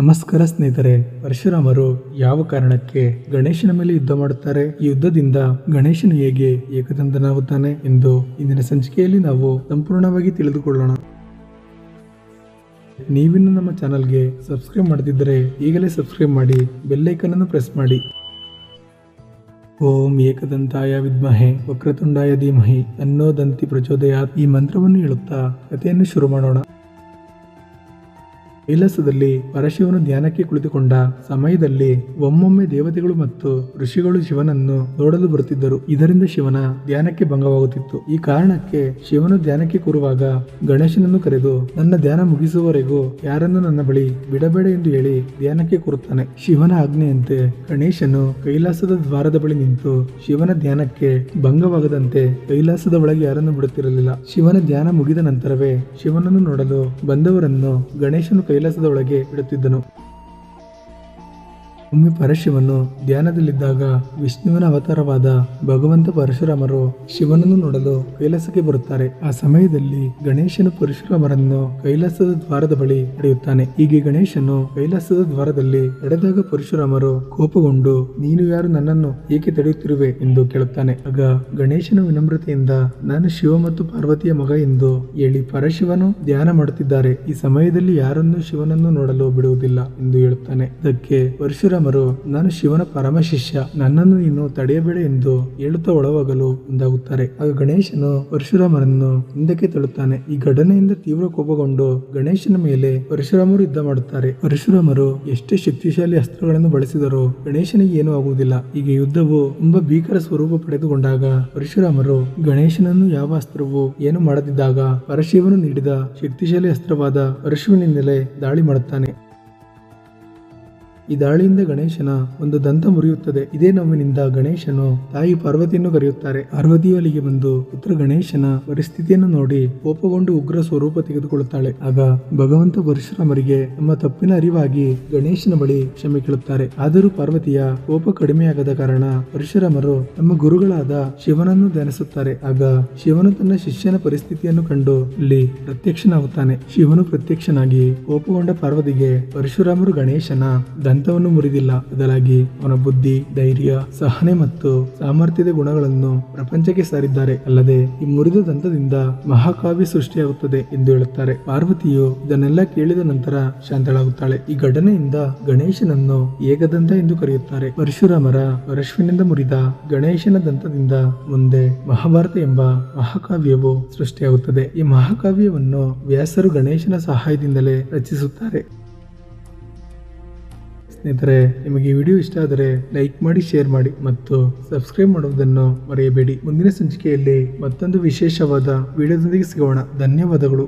ನಮಸ್ಕಾರ ಸ್ನೇಹಿತರೆ, ಪರಶುರಾಮರು ಯಾವ ಕಾರಣಕ್ಕೆ ಗಣೇಶನ ಮೇಲೆ ಯುದ್ಧ ಮಾಡುತ್ತಾರೆ? ಈ ಯುದ್ಧದಿಂದ ಗಣೇಶನು ಹೇಗೆ ಏಕದಂತನಾಗುತ್ತಾನೆ ಎಂದು ಇಂದಿನ ಸಂಚಿಕೆಯಲ್ಲಿ ನಾವು ಸಂಪೂರ್ಣವಾಗಿ ತಿಳಿದುಕೊಳ್ಳೋಣ. ನೀವಿನ್ನು ನಮ್ಮ ಚಾನಲ್ಗೆ ಸಬ್ಸ್ಕ್ರೈಬ್ ಮಾಡದಿದ್ದರೆ ಈಗಲೇ ಸಬ್ಸ್ಕ್ರೈಬ್ ಮಾಡಿ ಬೆಲ್ಲೈಕನ್ ಅನ್ನು ಪ್ರೆಸ್ ಮಾಡಿ. ಓಂ ಏಕದಂತಾಯ ವಿದ್ಮಹೆ, ವಕ್ರತುಂಡಾಯ ಧೀಮಹಿ ಅನ್ನೋದಂತಿ ಪ್ರಚೋದಯ ಈ ಮಂತ್ರವನ್ನು ಹೇಳುತ್ತಾ ಕಥೆಯನ್ನು ಶುರು ಮಾಡೋಣ. ಕೈಲಾಸದಲ್ಲಿ ಪರಶಿವನು ಧ್ಯಾನಕ್ಕೆ ಕುಳಿತುಕೊಂಡ ಸಮಯದಲ್ಲಿ ಒಮ್ಮೊಮ್ಮೆ ದೇವತೆಗಳು ಮತ್ತು ಋಷಿಗಳು ಶಿವನನ್ನು ನೋಡಲು ಬರುತ್ತಿದ್ದರು. ಇದರಿಂದ ಶಿವನ ಧ್ಯಾನಕ್ಕೆ ಭಂಗವಾಗುತ್ತಿತ್ತು. ಈ ಕಾರಣಕ್ಕೆ ಶಿವನು ಧ್ಯಾನಕ್ಕೆ ಕೂರುವಾಗ ಗಣೇಶನನ್ನು ಕರೆದು, ನನ್ನ ಧ್ಯಾನ ಮುಗಿಸುವವರೆಗೂ ಯಾರನ್ನು ನನ್ನ ಬಳಿ ಬಿಡಬೇಡ ಎಂದು ಹೇಳಿ ಧ್ಯಾನಕ್ಕೆ ಕೂರುತ್ತಾನೆ. ಶಿವನ ಆಜ್ಞೆಯಂತೆ ಗಣೇಶನು ಕೈಲಾಸದ ದ್ವಾರದ ಬಳಿ ನಿಂತು ಶಿವನ ಧ್ಯಾನಕ್ಕೆ ಭಂಗವಾಗದಂತೆ ಕೈಲಾಸದ ಒಳಗೆ ಯಾರನ್ನು ಬಿಡುತ್ತಿರಲಿಲ್ಲ. ಶಿವನ ಧ್ಯಾನ ಮುಗಿದ ನಂತರವೇ ಶಿವನನ್ನು ನೋಡಲು ಬಂದವರನ್ನು ಗಣೇಶನು ಒಳಗೆ ಬಿಡುತ್ತಿದ್ದನು. ಒಮ್ಮೆ ಪರಶಿವನು ಧ್ಯಾನದಲ್ಲಿದ್ದಾಗ ವಿಷ್ಣುವಿನ ಅವತಾರವಾದ ಭಗವಂತ ಪರಶುರಾಮರು ಶಿವನನ್ನು ನೋಡಲು ಕೈಲಾಸಕ್ಕೆ ಬರುತ್ತಾರೆ. ಆ ಸಮಯದಲ್ಲಿ ಗಣೇಶನು ಪರಶುರಾಮರನ್ನು ಕೈಲಾಸದ ದ್ವಾರದ ಬಳಿ ನಡೆಯುತ್ತಾನೆ ಹೀಗೆ ಗಣೇಶನು ಕೈಲಾಸದ ದ್ವಾರದಲ್ಲಿ ನಡೆದಾಗ ಪರಶುರಾಮರು ಕೋಪಗೊಂಡು, ನೀನು ಯಾರು? ನನ್ನನ್ನು ಏಕೆ ತಡೆಯುತ್ತಿರುವೆ? ಎಂದು ಕೇಳುತ್ತಾನೆ. ಆಗ ಗಣೇಶನ ವಿನಮ್ರತೆಯಿಂದ, ನಾನು ಶಿವ ಮತ್ತು ಪಾರ್ವತಿಯ ಮಗ ಎಂದು ಹೇಳಿ ಪರಶಿವನು ಧ್ಯಾನ ಮಾಡುತ್ತಿದ್ದಾರೆ. ಈ ಸಮಯದಲ್ಲಿ ಯಾರನ್ನು ಶಿವನನ್ನು ನೋಡಲು ಬಿಡುವುದಿಲ್ಲ ಎಂದು ಹೇಳುತ್ತಾನೆ. ಅದಕ್ಕೆ ಪರಶುರಾಮರು ನಾನು ಶಿವನ ಪರಮ ಶಿಷ್ಯ, ನನ್ನನ್ನು ನೀನು ತಡೆಯಬೇಡ ಎಂದು ಹೇಳುತ್ತಾ ಒಳವಾಗಲು ಮುಂದಾಗುತ್ತಾರೆ. ಆಗ ಗಣೇಶನು ಪರಶುರಾಮರನ್ನು ಹಿಂದಕ್ಕೆ ತಳ್ಳುತ್ತಾನೆ. ಈ ಘಟನೆಯಿಂದ ತೀವ್ರ ಕೋಪಗೊಂಡು ಗಣೇಶನ ಮೇಲೆ ಪರಶುರಾಮರು ಯುದ್ಧ ಮಾಡುತ್ತಾರೆ. ಪರಶುರಾಮರು ಎಷ್ಟೇ ಶಕ್ತಿಶಾಲಿ ಅಸ್ತ್ರಗಳನ್ನು ಬಳಸಿದರೂ ಗಣೇಶನಿಗೆ ಏನೂ ಆಗುವುದಿಲ್ಲ. ಈಗ ಯುದ್ಧವು ತುಂಬಾ ಭೀಕರ ಸ್ವರೂಪ ಪಡೆದುಕೊಂಡಾಗ ಪರಶುರಾಮರು ಗಣೇಶನನ್ನು ಯಾವ ಅಸ್ತ್ರವು ಏನು ಮಾಡದಿದ್ದಾಗ ಪರಶಿವನು ನೀಡಿದ ಶಕ್ತಿಶಾಲಿ ಅಸ್ತ್ರವಾದ ಪರಶುವಿನಿಂದಲೇ ದಾಳಿ ಮಾಡುತ್ತಾನೆ. ಈ ದಾಳಿಯಿಂದ ಗಣೇಶನ ಒಂದು ದಂತ ಮುರಿಯುತ್ತದೆ. ಇದೇ ನೋವಿನಿಂದ ಗಣೇಶನು ತಾಯಿ ಪಾರ್ವತಿಯನ್ನು ಕರೆಯುತ್ತಾರೆ. ಪಾರ್ವತಿಯ ಅಲ್ಲಿಗೆ ಬಂದು ಪುತ್ರ ಗಣೇಶನ ಪರಿಸ್ಥಿತಿಯನ್ನು ನೋಡಿ ಕೋಪಗೊಂಡು ಉಗ್ರ ಸ್ವರೂಪ ತೆಗೆದುಕೊಳ್ಳುತ್ತಾಳೆ. ಆಗ ಭಗವಂತ ಪರಶುರಾಮರಿಗೆ ನಮ್ಮ ತಪ್ಪಿನ ಅರಿವಾಗಿ ಗಣೇಶನ ಬಳಿ ಕ್ಷಮೆ ಕೇಳುತ್ತಾರೆ. ಆದರೂ ಪಾರ್ವತಿಯ ಕೋಪ ಕಡಿಮೆಯಾಗದ ಕಾರಣ ಪರಶುರಾಮರು ತಮ್ಮ ಗುರುಗಳಾದ ಶಿವನನ್ನು ಧ್ಯಾನಿಸುತ್ತಾರೆ. ಆಗ ಶಿವನು ತನ್ನ ಶಿಷ್ಯನ ಪರಿಸ್ಥಿತಿಯನ್ನು ಕಂಡು ಇಲ್ಲಿ ಪ್ರತ್ಯಕ್ಷನಾಗುತ್ತಾನೆ. ಶಿವನು ಪ್ರತ್ಯಕ್ಷನಾಗಿ ಕೋಪಗೊಂಡ ಪಾರ್ವತಿಗೆ ಪರಶುರಾಮರು ಗಣೇಶನ ದಂತವನ್ನು ಮುರಿದಿಲ್ಲ. ಬದಲಾಗಿ ಅವನ ಬುದ್ಧಿ, ಧೈರ್ಯ, ಸಹನೆ ಮತ್ತು ಸಾಮರ್ಥ್ಯದ ಗುಣಗಳನ್ನು ಪ್ರಪಂಚಕ್ಕೆ ಸಾರಿದ್ದಾರೆ. ಅಲ್ಲದೆ ಈ ಮುರಿದ ದಂತದಿಂದ ಮಹಾಕಾವ್ಯ ಸೃಷ್ಟಿಯಾಗುತ್ತದೆ ಎಂದು ಹೇಳುತ್ತಾರೆ. ಪಾರ್ವತಿಯು ಇದನ್ನೆಲ್ಲ ಕೇಳಿದ ನಂತರ ಶಾಂತಳಾಗುತ್ತಾಳೆ. ಈ ಘಟನೆಯಿಂದ ಗಣೇಶನನ್ನು ಏಕದಂತ ಎಂದು ಕರೆಯುತ್ತಾರೆ. ಪರಶುರಾಮರ ಪರಶ್ವಿನಿಂದ ಮುರಿದ ಗಣೇಶನ ದಂತದಿಂದ ಮುಂದೆ ಮಹಾಭಾರತ ಎಂಬ ಮಹಾಕಾವ್ಯವು ಸೃಷ್ಟಿಯಾಗುತ್ತದೆ. ಈ ಮಹಾಕಾವ್ಯವನ್ನು ವ್ಯಾಸರು ಗಣೇಶನ ಸಹಾಯದಿಂದಲೇ ರಚಿಸುತ್ತಾರೆ. ಸ್ನೇಹಿತರೆ, ನಿಮಗೆ ಈ ವಿಡಿಯೋ ಇಷ್ಟ ಆದರೆ ಲೈಕ್ ಮಾಡಿ, ಶೇರ್ ಮಾಡಿ ಮತ್ತು ಸಬ್ಸ್ಕ್ರೈಬ್ ಮಾಡುವುದನ್ನು ಮರೆಯಬೇಡಿ. ಮುಂದಿನ ಸಂಚಿಕೆಯಲ್ಲಿ ಮತ್ತೊಂದು ವಿಶೇಷವಾದ ವಿಡಿಯೋದೊಂದಿಗೆ ಸಿಗೋಣ. ಧನ್ಯವಾದಗಳು.